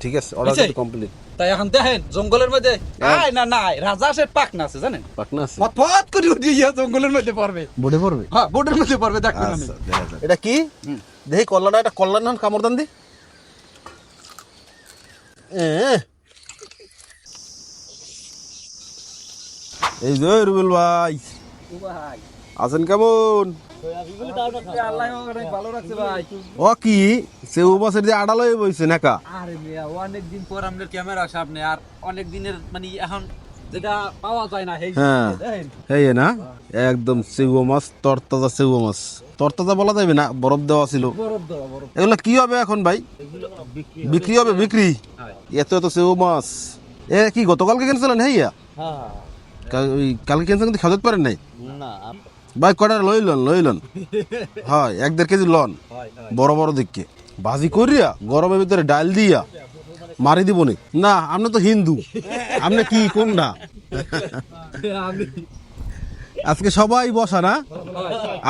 ঠিক আছে অর্ডার কিন্তু কমপ্লিট তাই এখন দেখেন জঙ্গলের মধ্যে হ্যাঁ। আয় না নাই রাজা সে পাক না আছে জানেন? পাকনা আছে। ফট ফট করে উঠে গিয়ে জঙ্গলের মধ্যে পড়বে। বডি পড়বে? হ্যাঁ বোর্ডের মধ্যে পড়বে দেখবেন আমি। আচ্ছা। এটা কি? দেখি কল্লাটা এটা কল্লা না কামড় দান দি। এ। এই যে রুবেল ভাই। আছেন কেমন? ও কি? সে মাছের যে আড়াল হয়ে বইছে নাকা? আরে মিয়া অনেক দিন পর আমাদের ক্যামেরা সামনে আর অনেক দিনের মানে এখন যেটা পাওয়া যায় না সেই হ্যাঁ। এই না? একদম সেগুয়া মাছ তরতাজা সেগুয়া মাছ। তরতাজা বলা যাবে না বরফ দেওয়া ছিল। এগুলো কি হবে এখন ভাই? বিক্রি হবে। বিক্রি এত এত সেও মাছ। এ কি গতকালকে কিনছিলেন হ্যাঁ। হ্যাঁ কালকে কিনছেন কিন্তু খেতে পারেন নাই? না ভাই কটা লই লন লই লন। হয় এক দেড় কেজি লন। বড় বড় দিককে ভাজি করিয়া গরমের ভিতরে ডাল দিয়া মারি দিব নি। না আপনি তো হিন্দু। আপনি কি কোনটা না আজকে সবাই বসা না?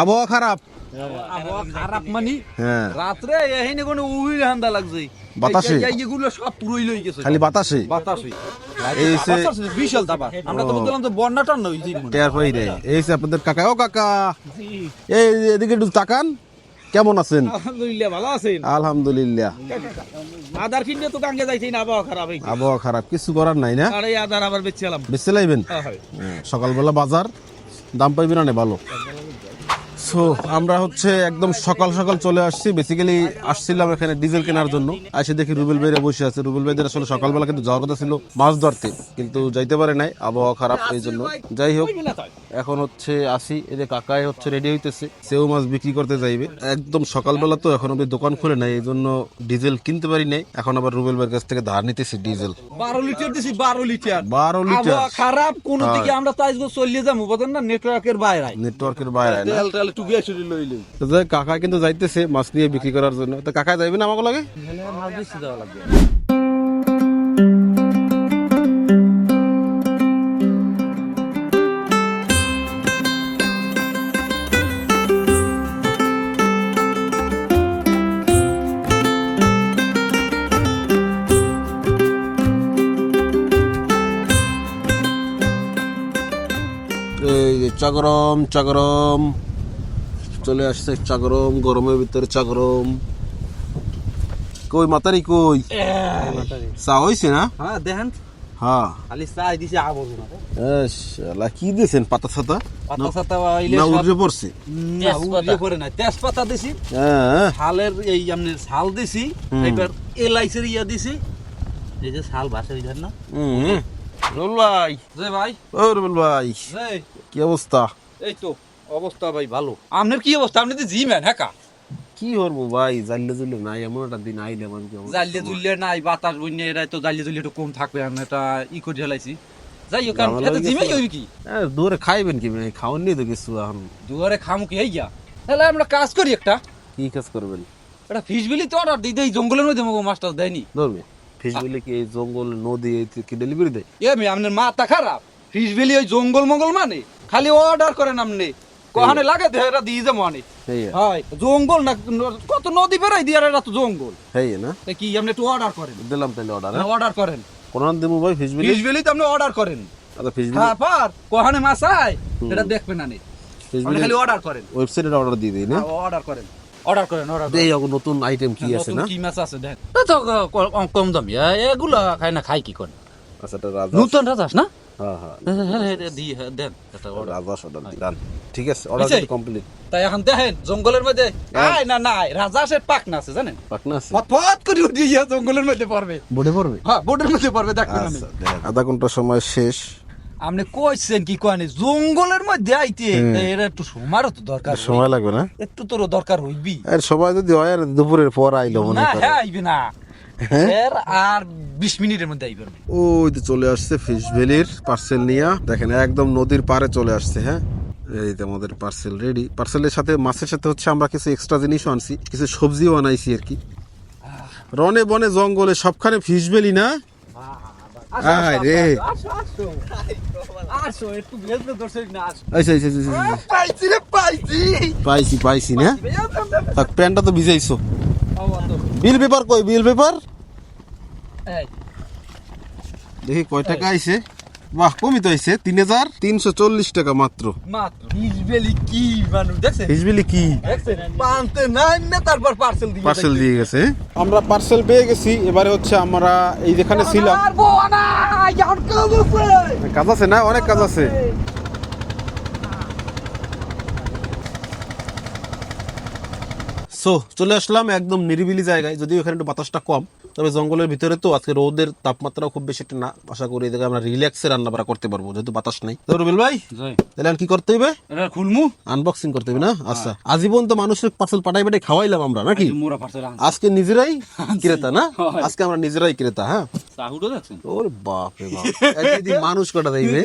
আবহাওয়া খারাপ? আবহাওয়া খারাপ মানে হ্যাঁ। রাত্রে এখানে কোনো উই হান্দা লাগছে। বাতাসে? এই- এই- এইগুলো সব পুরোই লই গেছে। খালি বাতাসে? বাতাসই এই সে বিশাল দাবার। আমরা তো। বললাম তো বন্যাটা নই টের পাই রে এই যে আপনাদের কাকা ও কাকা। এই এদিকে একটু তাকান। কেমন আছেন? আলহামদুলিল্লাহ ভালো আছেন? আলহামদুলিল্লাহ। আদার কিনে তো গাঙ্গে যাইছি না আবহাওয়া খারাপ আবহাওয়া খারাপ কিছু করার নাই না? আর আদার আবার বেচছিলাম বেচতে লাইবেন? সকালবেলা বাজার দাম পাইবেন না ভালো। সো আমরা হচ্ছে একদম সকাল সকাল চলে আসছি। বেসিক্যালি আসছিলাম এখানে ডিজেল কেনার জন্য। এসে দেখি রুবেল ভাইরা বসে আছে। রুবেল ভাইদের আসলে সকালবেলা কিন্তু যাওয়ার কথা ছিল। মাছ ধরতে কিন্তু যাইতে পারে নাই। আবহাওয়া খারাপ এই জন্য। যাই হোক এখন হচ্ছে আসি। এই যে কাকাই হচ্ছে রেডি হইতেছে। সেও মাছ বিক্রি করতে যাইবে। একদম সকালবেলা তো এখন অব্দি দোকান খুলে নাই। এই জন্য ডিজেল কিনতে পারি নাই। এখন আবার রুবেল ভাইয়ের কাছ থেকে ধার নিতেছি ডিজেল। বারো লিটার দিছি বারো লিটার। বারো লিটার। খারাপ কোন দিকে আমরা তাই চলিয়ে যাব বোঝেন না নেটওয়ার্কের বাইরে। নেটওয়ার্কের বাইরে তেল টুকি আসলে লইলে তো যাই কাকা কিন্তু যাইতেছে মাছ নিয়ে বিক্রি করার জন্য। তো কাকা যাইবে না আমাকে লাগে? চাগরম চাগরম। চলে আসছে চাগরম গরমের ভিতরে চাগরম। কই মাতারি কই? চা হইছে না? হ্যাঁ দেখেন। হ্যাঁ। খালি চাই দিছে আবর্জনা এস, কি দিয়েছেন পাতা ছাতা? পাতা সাতা না সব- পড়ছে? না, উড়িয়ে পড়ে না তেজপাতা দিছি। হ্যাঁ। শালের এই শাল দিছি। এবার ইয়া দিছি। এই যে শাল না? হুম। ভাই। ভাই। ও রুবেল ভাই কি অবস্থা? এই তো। অবস্থা ভাই ভালো। আপনার কি অবস্থা? আপনি তো জি ম্যান হ্যাঁ কি? করব ভাই? জানলে জুলে নাই এমন একটা দিন আইলে আমার কি? জালিয়ে নাই বাতাস বন্যা এরা তো জালিয়ে জুলিয়ে একটু কম থাকবে আমি এটা ই করে ঢেলাইছি যাই হোক কারণ জিমে। হইবে কি? খাইবেন কি তো কিছু এখন। দুয়ারে খামু কি হইয়া তাহলে আমরা কাজ করি একটা। কি কাজ করবেন? একটা ফিশ বিলি তো অর্ডার দিই দেই জঙ্গলের মধ্যে মগো মাস্টার দেয়নি। ধরবে? ফিশ বলে কি এই জঙ্গল নদী কি ডেলিভারি দেয়? এ মে আপনার মাথা খারাপ। ফিশ বিলি ওই জঙ্গল মঙ্গল মানে? খালি অর্ডার করেন আপনি। কহানে লাগে দেহরা দিয়ে আনে। হেই হয় জঙ্গল না কত নদী বেড়াই দিয়ে এটা তো জঙ্গল। হেই না? কি আপনি একটু অর্ডার করেন। দিলাম তাহলে অর্ডার অর্ডার করেন। কোন দিমু ভাই তো আপনি অর্ডার করেন। আচ্ছা ফিজবিলি হ্যাঁ পার কহানে মাছ আয় এটা দেখবেন না খালি অর্ডার করেন। ওয়েবসাইটে অর্ডার দিয়ে দিই না? অর্ডার করেন। অর্ডার করেন অর্ডার এই নতুন আইটেম কি আছে না? কি মাছ আছে দেখ তো কম দামি। এগুলো খাই না খাই কি করে আচ্ছা এটা রাজা নতুন রাজাস না? হ্যাঁ হ্যাঁ। দিয়ে দেন এটা। অর্ডার ঠিক আছে অর্ডার কিন্তু কমপ্লিট তাই এখন দেখেন জঙ্গলের মধ্যে আয় না নাই রাজা সে পাক না আছে জানেন? পাকনা আছে। করে উঠে গিয়ে জঙ্গলের মধ্যে পড়বে। বডি পড়বে? হ্যাঁ বোর্ডের মধ্যে পড়বে দেখবেন আমি। আচ্ছা আধা ঘণ্টা সময় শেষ। আপনি কইছেন কি জঙ্গলের মধ্যে আইতে এর একটু সময়ও তো দরকার সময় লাগবে না? একটু তোর দরকার হইবি আর সময় যদি হয় আর দুপুরের পর আইলো মনে না করে। হ্যাঁ আইবি না। হ্যাঁ? এর আর বিশ মিনিটের মধ্যে আইবেন ওই তো চলে আসছে ফিশ ভ্যালির পার্সেল নিয়ে। দেখেন একদম নদীর পাড়ে চলে আসছে হ্যাঁ? এই তো আমাদের পার্সেল রেডি পার্সেলের সাথে মাছের সাথে হচ্ছে আমরা কিছু এক্সট্রা জিনিসও আনছি কিছু সবজিও আনাইছি আর কি। রনে বনে জঙ্গলে সবখানে ফিশ ভ্যালি না। পাইছি পাইছি। না? প্যান্টটা তো ভিজাইছো। বিল পেপার কই বিল পেপার দেখি কয় টাকা আইছে। বাহ কমই তো আইছে তিন হাজার? তিনশো চল্লিশ টাকা মাত্র। মাত্র। ফিশ কি মানুষ দেখছেন? হিজবিলি কি? পানতে নাই না তারপর পার্সেল দিয়ে পার্সেল দিয়ে গেছে আমরা পার্সেল পেয়ে গেছি এবারে হচ্ছে আমরা এই যেখানে ছিলাম কাজ আছে। কাজ আছে না? অনেক কাজ আছে। সো চলে আসলাম একদম নিরিবিলি জায়গায় যদিও এখানে একটু বাতাসটা কম। তবে জঙ্গলের ভিতরে তো আজকে রোদের তাপমাত্রাও খুব বেশি একটা না আশা করি জায়গায় আমরা রিল্যাক্সে রান্না বাড়া করতে পারব যেহেতু বাতাস নাই। তো রুবেল ভাই তাহলে আর কি করতে হবে এটা খুলমু? আনবক্সিং করতে হবে না? আচ্ছা আজীবন তো মানুষের পার্সেল পাঠাই পাঠাই খাওয়াইলাম আমরা নাকি? আজকে নিজেরাই ক্রেতা না? আজকে আমরা নিজেরাই ক্রেতা হ্যাঁ? সাহুডো বাপ। রে বাপ একদিন মানুষ কটা দেবে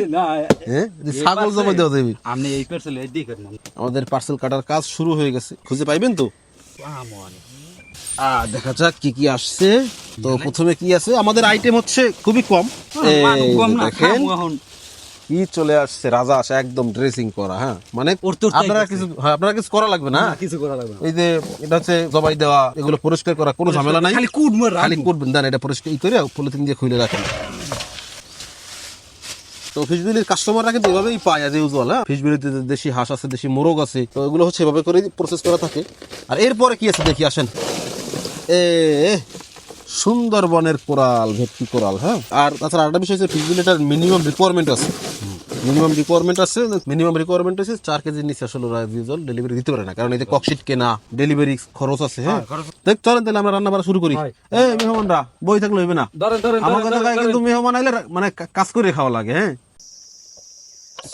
হ্যাঁ? ছাগল জমা দেওয়া দেবে। আপনি এই পার্সেল এই দিকে না আমাদের পার্সেল কাটার কাজ শুরু হয়ে গেছে। খুঁজে পাইবেন তো? দেখা যাক কি কি আসছে। তো প্রথমে কি আছে? আমাদের আইটেম হচ্ছে খুবই কম। দেখেন কি চলে আসছে রাজা আসে একদম ড্রেসিং করা হ্যাঁ? মানে আপনারা কিছু হ্যাঁ, আপনারা কিছু করা লাগবে না? কিছু করা লাগবে এই যে এটা হচ্ছে জবাই দেওয়া এগুলো পরিষ্কার করা কোনো ঝামেলা নাই। খালি কুট খালি করবেন দেন এটা পরিষ্কার ই করে পলিথিন দিয়ে খুলে রাখেন। তো ফিশবিলির কাস্টমাররা কিন্তু এভাবেই পায় আজ ইউজুয়াল হ্যাঁ? ফিশবিলিতে দেশি হাঁস আছে দেশি মোরগ আছে তো এগুলো হচ্ছে এভাবে করে প্রসেস করা থাকে। আর এরপরে কি আছে দেখি আসেন। এ সুন্দরবনের কোরাল ভেটকি কোরাল হ্যাঁ? আর তাছাড়া আরেকটা বিষয় হচ্ছে ফিশবিলিটার মিনিমাম রিকোয়ারমেন্ট আছে। মিনিমাম রিকোয়ারমেন্ট আছে মিনিমাম রিকোয়ারমেন্ট আছে চার কেজির নিচে আসলে ওরা ইউজুয়াল ডেলিভারি দিতে পারে না। কারণ এই যে ককশিট কেনা ডেলিভারি খরচ আছে হ্যাঁ? দেখ চলেন তাহলে আমরা রান্না বাড়া শুরু করি। এ মেহমানরা বই থাকলে হইবে না। আমাদের জায়গায় কিন্তু মেহমান আইলে মানে কাজ করে খাওয়া লাগে হ্যাঁ?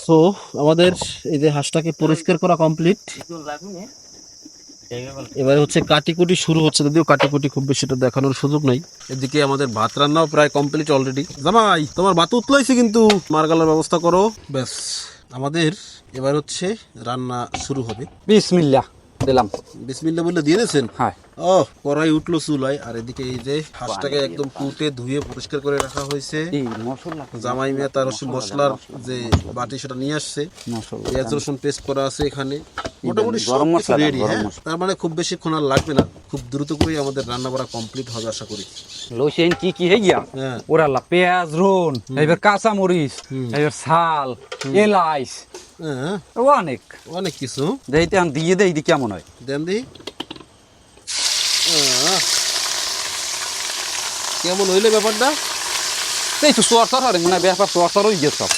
সো আমাদের এই যে হাঁসটাকে পরিষ্কার করা কমপ্লিট এবারে হচ্ছে কাটিকুটি শুরু হচ্ছে যদিও কাটিকুটি খুব বেশি এটা দেখানোর সুযোগ নাই। এদিকে আমাদের ভাত রান্নাও প্রায় কমপ্লিট অলরেডি জামাই তোমার ভাত উতলাইছে কিন্তু। মার্গালার ব্যবস্থা করো। ব্যাস আমাদের এবার হচ্ছে রান্না শুরু হবে। বিসমিল্লাহ দিলাম। বিসমিল্লা বললে দিয়ে দিয়েছেন? হ্যাঁ। ও কড়াই উঠল চুলায়। আর এদিকে এই যে হাঁসটাকে একদম কুটে ধুয়ে পরিষ্কার করে রাখা হয়েছে। জামাই মেয়ে তার মশলার যে বাটি সেটা নিয়ে আসছে। পেঁয়াজ রসুন পেস্ট করা আছে এখানে। মোটামুটি গরম মশলা, রেডি হ্যাঁ? তার মানে খুব বেশিক্ষণ আর লাগবে না। খুব দ্রুত আমাদের রান্না করা কমপ্লিট হবে আশা করি। লোসেন কি কি হয়ে গিয়া? হ্যাঁ। ওরা লা পেঁয়াজ রোন এবার কাঁচা মরিচ এবার শাল এলাইচ। হ্যাঁ। অনেক। অনেক কিছু। দেইতে দিয়ে দেই দি কেমন হয়? দেন দি কেমন হইলে ব্যাপারটা? এই তো সোয়ার সর মানে ব্যাপার সোয়ার সর হয়ে গেছে সব।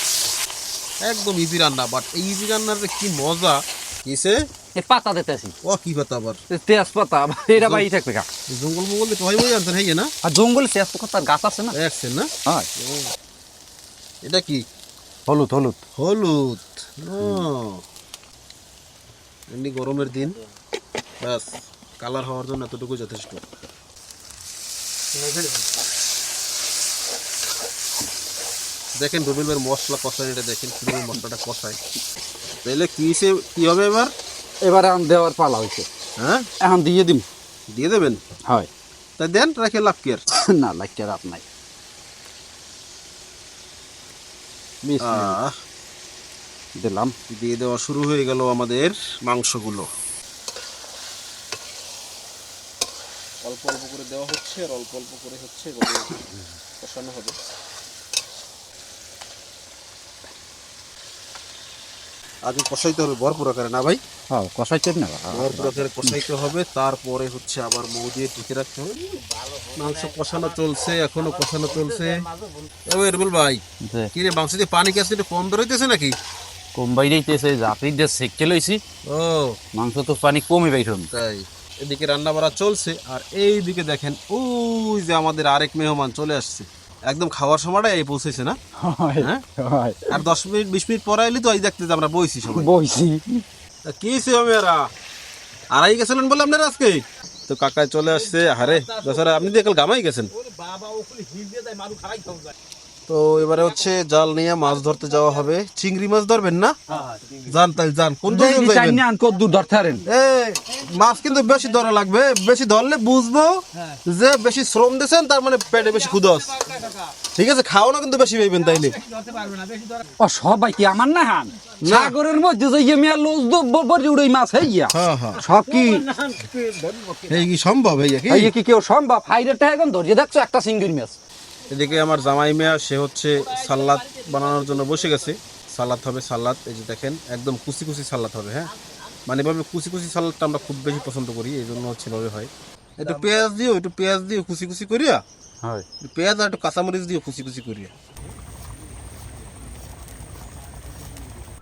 একদম ইজি রান্না বাট এই ইজি রান্নার যে কি মজা কিসে এ পাতা দিতেছি। ও কি পাতা আবার? তেজপাতা এটা বাই থাকবে কা জঙ্গল মঙ্গল তো ভাই বই আনছেন হ্যাঁ না? আর জঙ্গল তেজপাতার গাছ আছে না? একছেন না? হয়। এটা কি? হলুদ হলুদ। হলুদ। এমনি গরমের দিন। ব্যাস কালার হওয়ার জন্য এতটুকু যথেষ্ট। দেখেন রবিল ভাইয়ের মশলা কষায় এটা দেখেন কীভাবে মশলাটা কষায়। তাহলে কি হিসেবে কি হবে এবার? এবারে আম দেওয়ার পালা হয়েছে হ্যাঁ? এখন দিয়ে দিম। দিয়ে দেবেন? হয়। তাই দেন রাখে লাভ কি আর? না রাত নাই। আহ, দিলাম। দিয়ে দেওয়া শুরু হয়ে গেল আমাদের মাংসগুলো। অল্প অল্প করে দেওয়া হচ্ছে আর অল্প অল্প করে হচ্ছে কষানো হবে। আগে কষাইতে হবে ভরপুর আকারে না ভাই? হ্যাঁ কষাইছে না ভরপুর আকারে কষাইতে হবে তারপরে হচ্ছে আবার মৌ দিয়ে টিকে রাখতে হবে। মাংস কষানো চলছে এখনও কষানো চলছে। এবার এরবল ভাই কি রে মাংস দিয়ে পানি কাছে একটু কম বেরোইতেছে নাকি? কম্বাই দিতেছে জাপি দিয়ে সেককে লইছি। ও। মাংস তো পানি কমই বাইরন তাই এদিকে রান্না বাড়া চলছে আর এইদিকে দেখেন ওই যে আমাদের আরেক মেহমান চলে আসছে। একদম খাওয়ার সময়টা এই পৌঁছেছে না? হ্যাঁ? আর দশ মিনিট বিশ মিনিট পরে এলি তো এই দেখতে যে আমরা বইছি সবাই। বইছি। তা কি ছিল মেয়েরা আড়াই গেছিলেন বলে আপনারা আজকে? তো কাকায় চলে আসছে। হারে দশ আপনি দিয়ে কাল গামাই গেছেন। তো এবারে হচ্ছে জাল নিয়ে মাছ ধরতে যাওয়া হবে। চিংড়ি মাছ ধরবেন না? যান তাই যান কোন ধরতে পারেন। মাছ কিন্তু বেশি ধরা লাগবে। বেশি ধরলে বুঝব যে বেশি শ্রম দিয়েছেন তার মানে পেটে বেশি ক্ষুদ ঠিক আছে খাওয়ানো কিন্তু বেশি পাইবেন তাইলে। ও সবাই কি আমার না হান? সাগরের মধ্যে যে মিয়া লোজ বড়ি উড়ে মাছ হইয়া হ্যাঁ হ্যাঁ। সব কি? এই কি সম্ভব এই কি? কি কেউ সম্ভব? হাইরেটা এখন ধরিয়ে দেখছ একটা সিঙ্গির মাছ। এদিকে আমার জামাই মেয়া সে হচ্ছে সাল্লাদ বানানোর জন্য বসে গেছে। সাল্লাদ হবে সাল্লাদ এই যে দেখেন একদম কুচি কুচি সাল্লাদ হবে হ্যাঁ? মানে এভাবে কুচি কুচি সাল্লাদটা আমরা খুব বেশি পছন্দ করি এই জন্য হচ্ছে এভাবে হয়। একটু পেঁয়াজ দিও একটু পেঁয়াজ দিও কুচি কুচি করিয়া। হয়। পেঁয়াজ আর একটু কাঁচামরিচ দিও কুচি কুচি করিয়া।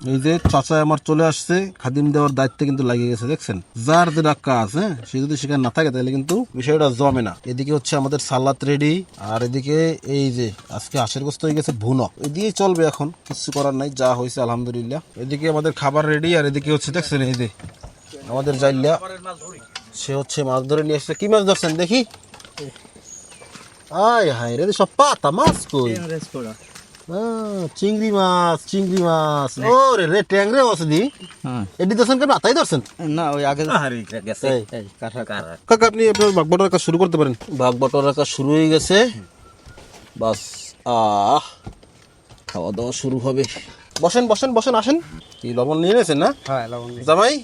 এই যে চাচা আমার চলে আসছে খাদিম দেওয়ার দায়িত্ব কিন্তু লাগিয়ে গেছে দেখছেন? যার যেটা কাজ হ্যাঁ সে যদি সেখানে না থাকে তাহলে কিন্তু বিষয়টা জমে না। এদিকে হচ্ছে আমাদের সালাদ রেডি আর এদিকে এই যে আজকে আশের গোস্ত হয়ে গেছে ভুনো। এদিকে চলবে এখন কিছু করার নাই যা হয়েছে আলহামদুলিল্লাহ। এদিকে আমাদের খাবার রেডি আর এদিকে হচ্ছে দেখছেন এই যে আমাদের জাইল্লা সে হচ্ছে মাছ ধরে নিয়ে আসছে। কি মাছ ধরছেন দেখি? আয় হায় রে সব পাতা মাছ কই? চিংড়ি মাছ চিংড়ি মাছ। ও রে রে ট্যাংরে আছে দি এডি দর্শন কেন আতাই দর্শন না ওই আগে এই, কাকা আপনি আপনার বাঘ বটরার কাজ শুরু করতে পারেন। বাঘ বটরার কাজ শুরু হয়ে গেছে। বাস আহ খাওয়া দাওয়া শুরু হবে। বসেন বসেন বসেন আসেন। কি লবণ নিয়ে নিয়েছেন না? হ্যাঁ লবণ জামাই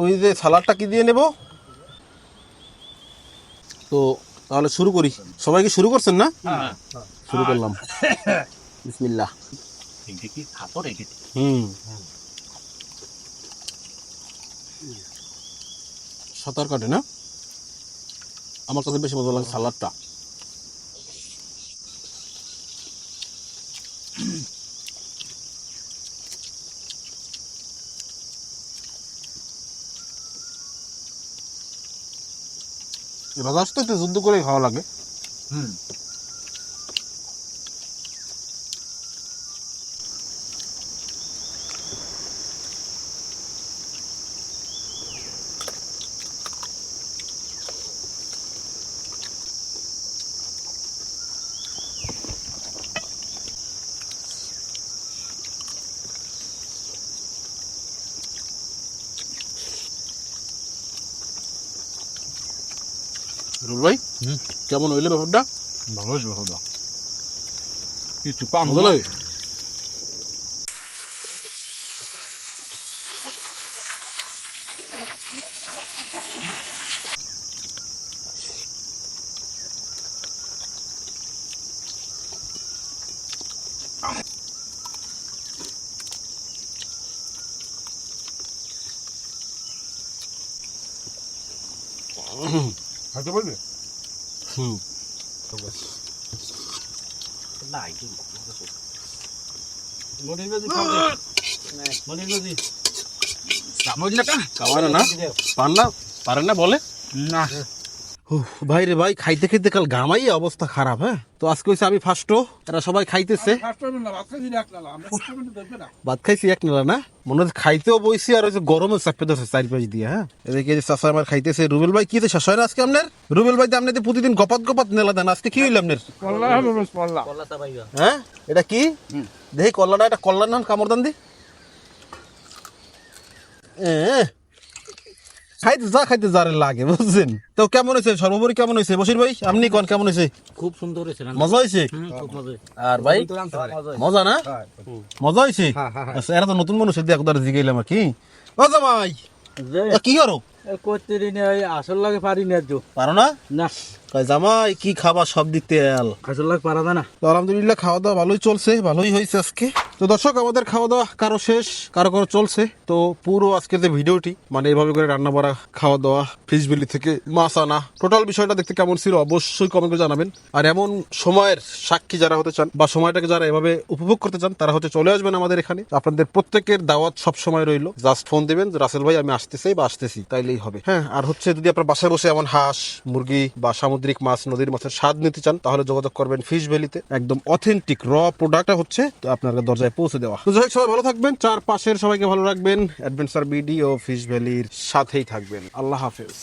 ওই যে সালাডটা কি দিয়ে নেব? তো তাহলে শুরু করি। সবাই কি শুরু করছেন না? শুরু করলাম। বিসমিল্লাহ। হুম। সাঁতার কাটে না? আমার কাছে বেশি মজা লাগে সালাডটা এবার তো একটু যুদ্ধ করে খাওয়া লাগে। হুম। রুল ভাই। কেমন হইলে ব্যাপারটা? ভালো ভালো কিছু পাম মজা লাগে খাইতে পারবে? হুম। না পারে না বলে। না। ভাই রে ভাই খাইতে খাইতে কাল গামাই অবস্থা খারাপ হ্যাঁ? তো আজকে হচ্ছে আমি ফার্স্ট এরা সবাই খাইতেছে। ভাত খাইছি এক নেলা না। মনে হচ্ছে খাইতেও বইছি আর হচ্ছে গরমে চাপে ধরছে চার পাঁচ দিয়ে হ্যাঁ? এদিকে যে চাষা আমার খাইতেছে রুবেল ভাই কি যে শেষ হয় না আজকে আপনার? রুবেল ভাই তো আপনি তো প্রতিদিন গপাত গপাত নেলা দেন আজকে কি হইল আপনার? হ্যাঁ? এটা কি? দেখি কল্লাটা এটা কল্যাণ নান কামড় দান দি এ, খাইতে যা খাইতে যারে লাগে বুঝছেন? তো কেমন হয়েছে? সর্বোপরি কেমন হয়েছে? বসির ভাই আপনি কোন কেমন হয়েছে? খুব সুন্দর হয়েছে মজা হয়েছে? মজা। আর ভাই মজা না? মজা হয়েছে? হ্যাঁ, হ্যাঁ, হ্যাঁ। আচ্ছা এরা তো নতুন মানুষ দিয়ে একবার জিগাইলাম আর কি। ও জামাই যে, এ, কি করো? করতে আসল লাগে পারি না পারো না? না। কয় জামাই কি খাবার সব দিক তেল আসল লাগে পারা না। তো আলহামদুলিল্লাহ খাওয়া দাওয়া ভালোই চলছে ভালোই হয়েছে আজকে। তো দর্শক, আমাদের খাওয়া দাওয়া কারও শেষ, কারও কারও চলছে। তো পুরো আজকে যে ভিডিওটি মানে এইভাবে করে রান্না বাড়া খাওয়া দাওয়া ফিশবিলি থেকে মাছ আনা টোটাল বিষয়টা দেখতে কেমন ছিল অবশ্যই কমেন্ট করে জানাবেন। আর এমন সময়ের সাক্ষী যারা হতে চান, বা সময়টাকে যারা এভাবে উপভোগ করতে চান, তারা হচ্ছে চলে আসবেন আমাদের এখানে। আপনাদের প্রত্যেকের দাওয়াত সব সময় রইল। জাস্ট ফোন দেবেন রাসেল ভাই, আমি আসতেছি বা আসতেছি, তাইলেই হবে। হ্যাঁ আর হচ্ছে যদি আপনার বাসায় বসে এমন হাঁস, মুরগি বা সামুদ্রিক মাছ, নদীর মাছের স্বাদ নিতে চান, তাহলে যোগাযোগ করবেন ফিশ ভ্যালিতে একদম অথেন্টিক র প্রোডাক্টটা হচ্ছে, তো আপনার দরজায় পৌঁছে দেওয়া। তো যাই সবাই ভালো থাকবেন চার পাশের সবাইকে ভালো রাখবেন, অ্যাডভেঞ্চার বিডি ও ফিশ ভ্যালির সাথেই থাকবেন। আল্লাহ হাফেজ।